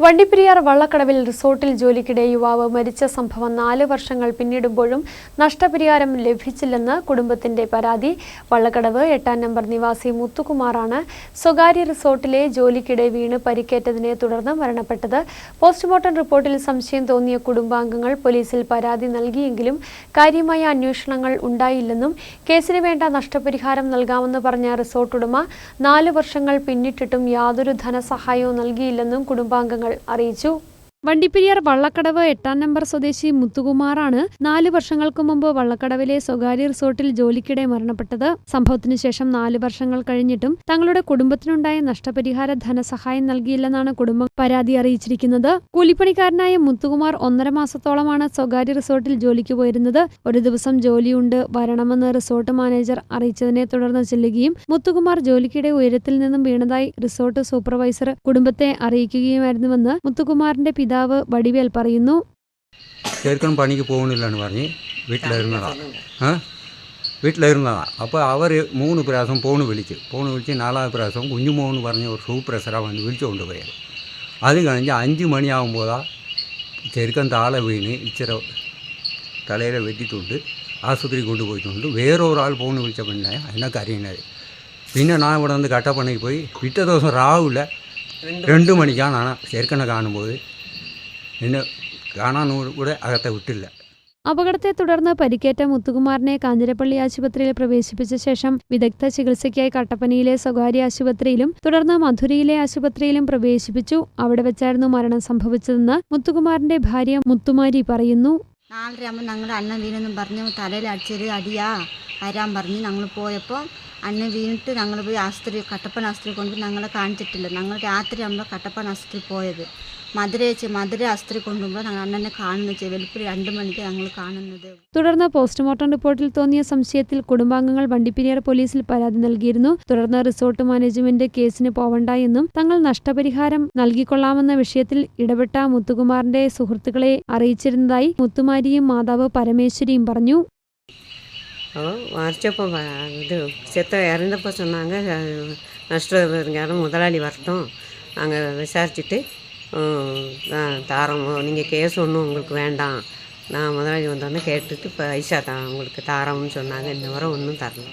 വണ്ടിപ്പെരിയാർ വള്ളക്കടവിൽ റിസോർട്ടിൽ ജോലിക്കിടെ യുവാവ് മരിച്ച സംഭവം നാല് വർഷങ്ങൾ പിന്നിടുമ്പോഴും നഷ്ടപരിഹാരം ലഭിച്ചില്ലെന്ന് കുടുംബത്തിന്റെ പരാതി. വള്ളക്കടവ് എട്ടാം നമ്പർ നിവാസി മുത്തുകുമാറാണ് സ്വകാര്യ റിസോർട്ടിലെ ജോലിക്കിടെ വീണ് പരിക്കേറ്റതിനെ തുടർന്ന് മരണപ്പെട്ടത്. പോസ്റ്റ്മോർട്ടം റിപ്പോർട്ടിൽ സംശയം തോന്നിയ കുടുംബാംഗങ്ങൾ പോലീസിൽ പരാതി നൽകിയെങ്കിലും കാര്യമായ അന്വേഷണങ്ങൾ ഉണ്ടായില്ലെന്നും കേസിന് വേണ്ട നഷ്ടപരിഹാരം നൽകാമെന്ന് പറഞ്ഞ റിസോർട്ട് ഉടമ നാല് വർഷങ്ങൾ പിന്നിട്ടിട്ടും യാതൊരു ധനസഹായവും നൽകിയില്ലെന്നും കുടുംബാംഗങ്ങൾ അറിയിച്ചു. വണ്ടിപ്പെരിയാർ വള്ളക്കടവ് എട്ടാം നമ്പർ സ്വദേശി മുത്തുകുമാറാണ് നാല് വർഷങ്ങൾക്ക് മുമ്പ് വള്ളക്കടവിലെ സ്വകാര്യ റിസോർട്ടിൽ ജോലിക്കിടെ മരണപ്പെട്ടത്. സംഭവത്തിന് ശേഷം നാല് വർഷങ്ങൾ കഴിഞ്ഞിട്ടും തങ്ങളുടെ കുടുംബത്തിനുണ്ടായ നഷ്ടപരിഹാര ധനസഹായം നൽകിയില്ലെന്നാണ് കുടുംബം പരാതി അറിയിച്ചിരിക്കുന്നത്. കൂലിപ്പണിക്കാരനായ മുത്തുകുമാർ ഒന്നര മാസത്തോളമാണ് സ്വകാര്യ റിസോർട്ടിൽ ജോലിക്ക് പോയിരുന്നത്. ഒരു ദിവസം ജോലിയുണ്ട് വരണമെന്ന് റിസോർട്ട് മാനേജർ അറിയിച്ചതിനെ തുടർന്ന് ചെല്ലുകയും മുത്തുകുമാർ ജോലിക്കിടെ ഉയരത്തിൽ നിന്നും വീണതായി റിസോർട്ട് സൂപ്പർവൈസർ കുടുംബത്തെ അറിയിക്കുകയുമായിരുന്നുവെന്ന് മുത്തുകുമാറിന്റെ പിതാവ് വടിവേൽ പറയുന്നു ചെറുക്കൻ പണിക്ക് പോകുന്നില്ലെന്ന് പറഞ്ഞ് വീട്ടിലിരുന്നതാണ് ആ വീട്ടിലിരുന്നതാണ് അപ്പോൾ അവർ മൂന്ന് പ്രാവശ്യം ഫോണ് വിളിച്ച് ഫോണ് വിളിച്ച് നാലാമത് പ്രാവശ്യം കുഞ്ഞുമോന്ന് പറഞ്ഞ ഒരു സൂപ്രസറാണ് വന്ന് വിളിച്ചുകൊണ്ട് പോയത് അത് കഴിഞ്ഞ് അഞ്ച് മണിയാകുമ്പോഴാണ് ചെറുക്കൻ താളെ വീണ് ഇച്ചിരി തലയിൽ വെട്ടിട്ടുണ്ട് ആശുപത്രി കൊണ്ടുപോയിട്ടുണ്ട് വേറെ ഒരാൾ ഫോൺ വിളിച്ച പിന്നെ അതിനെ കരയുന്നത് പിന്നെ ഞാൻ ഇവിടെ നിന്ന് കട്ടപ്പണിക്ക് പോയി പിറ്റേ ദിവസം രാവിലെ രണ്ട് മണിക്കാണ് ചെറുക്കനെ കാണുമ്പോൾ എന്നെ കാണാനും കൂടെ അകത്തെ വിട്ടില്ല. അപകടത്തെ തുടർന്ന് പരിക്കേറ്റ മുത്തുകുമാറിനെ കാഞ്ഞിരപ്പള്ളി ആശുപത്രിയിൽ പ്രവേശിപ്പിച്ച ശേഷം വിദഗ്ധ ചികിത്സയ്ക്കായി കട്ടപ്പനയിലെ സ്വകാര്യ ആശുപത്രിയിലും തുടർന്ന് മധുരയിലെ ആശുപത്രിയിലും പ്രവേശിപ്പിച്ചു. അവിടെ വെച്ചായിരുന്നു മരണം സംഭവിച്ചതെന്ന് മുത്തുകുമാറിന്റെ ഭാര്യ മുത്തുമാരി പറയുന്നു. നാലരയാകുമ്പോൾ ഞങ്ങളുടെ അണ്ണൻ വീണെന്നും പറഞ്ഞു തലയിൽ അടിച്ചൊരു അടിയാ. വരാൻ പറഞ്ഞ് ഞങ്ങൾ പോയപ്പോൾ അണ്ണൻ വീണിട്ട് ഞങ്ങൾ പോയി ആശുപത്രി കട്ടപ്പന ആശുപത്രി കൊണ്ടുപോയി ഞങ്ങളെ കാണിച്ചിട്ടില്ല. ഞങ്ങൾ രാത്രി നമ്മൾ കട്ടപ്പന ആശുപത്രി പോയത്. മധുര വെച്ച് മധുര ആശുപത്രി കൊണ്ടുപോകുമ്പോൾ ഞങ്ങൾ അണ്ണനെ കാണുന്നു വെളുപ്പിൽ രണ്ട് മണിക്ക് ഞങ്ങൾ കാണുന്നത് തുടർന്ന് പോസ്റ്റ്മോർട്ടം റിപ്പോർട്ടിൽ തോന്നിയ സംശയത്തിൽ കുടുംബാംഗങ്ങൾ വണ്ടിപ്പെരിയാർ പോലീസിൽ പരാതി നൽകിയിരുന്നു. തുടർന്ന് റിസോർട്ട് മാനേജ്മെന്റ് കേസിന് പോവണ്ട എന്നും തങ്ങൾ നഷ്ടപരിഹാരം നൽകിക്കൊള്ളാമെന്ന വിഷയത്തിൽ ഇടപെട്ട മുത്തുകുമാറിന്റെ സുഹൃത്തുക്കളെ അറിയിച്ചിരുന്നതായി മുത്തുമാരിയും മാതാവ് പരമേശ്വരിയും പറഞ്ഞു. அவன் இது செத்த இறந்தப்போ சொன்னாங்க. நஷ்டம் முதலாளி வரட்டும். நாங்கள் விசாரிச்சுட்டு தாரம் நீங்கள் கேஸ் ஒன்றும் உங்களுக்கு வேண்டாம். நான் முதலாளி வந்தோடனே கேட்டுட்டு பைசா தான் உங்களுக்கு தாரோம்னு சொன்னாங்க. இன்ன வரை ஒன்றும் தரல.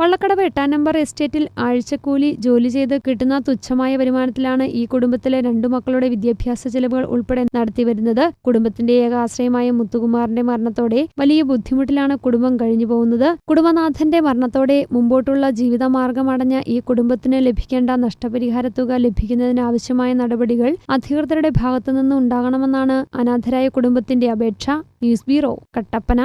വള്ളക്കടവ് എട്ടാം നമ്പർ എസ്റ്റേറ്റിൽ ആഴ്ചക്കൂലി ജോലി ചെയ്ത് കിട്ടുന്ന തുച്ഛമായ വരുമാനത്തിലാണ് ഈ കുടുംബത്തിലെ രണ്ടു മക്കളുടെ വിദ്യാഭ്യാസ ചെലവുകൾ ഉൾപ്പെടെ നടത്തിവരുന്നത് കുടുംബത്തിന്റെ ഏക ആശ്രയമായ മുത്തുകുമാറിന്റെ മരണത്തോടെ വലിയ ബുദ്ധിമുട്ടിലാണ് കുടുംബം കഴിഞ്ഞു പോകുന്നത്. കുടുംബനാഥന്റെ മരണത്തോടെ മുമ്പോട്ടുള്ള ജീവിതമാർഗമടഞ്ഞ ഈ കുടുംബത്തിന് ലഭിക്കേണ്ട നഷ്ടപരിഹാര തുക ലഭിക്കുന്നതിനാവശ്യമായ നടപടികൾ അധികൃതരുടെ ഭാഗത്തുനിന്ന് ഉണ്ടാകണമെന്നാണ് അനാഥരായ കുടുംബത്തിന്റെ അപേക്ഷ. News bureau Kattappana.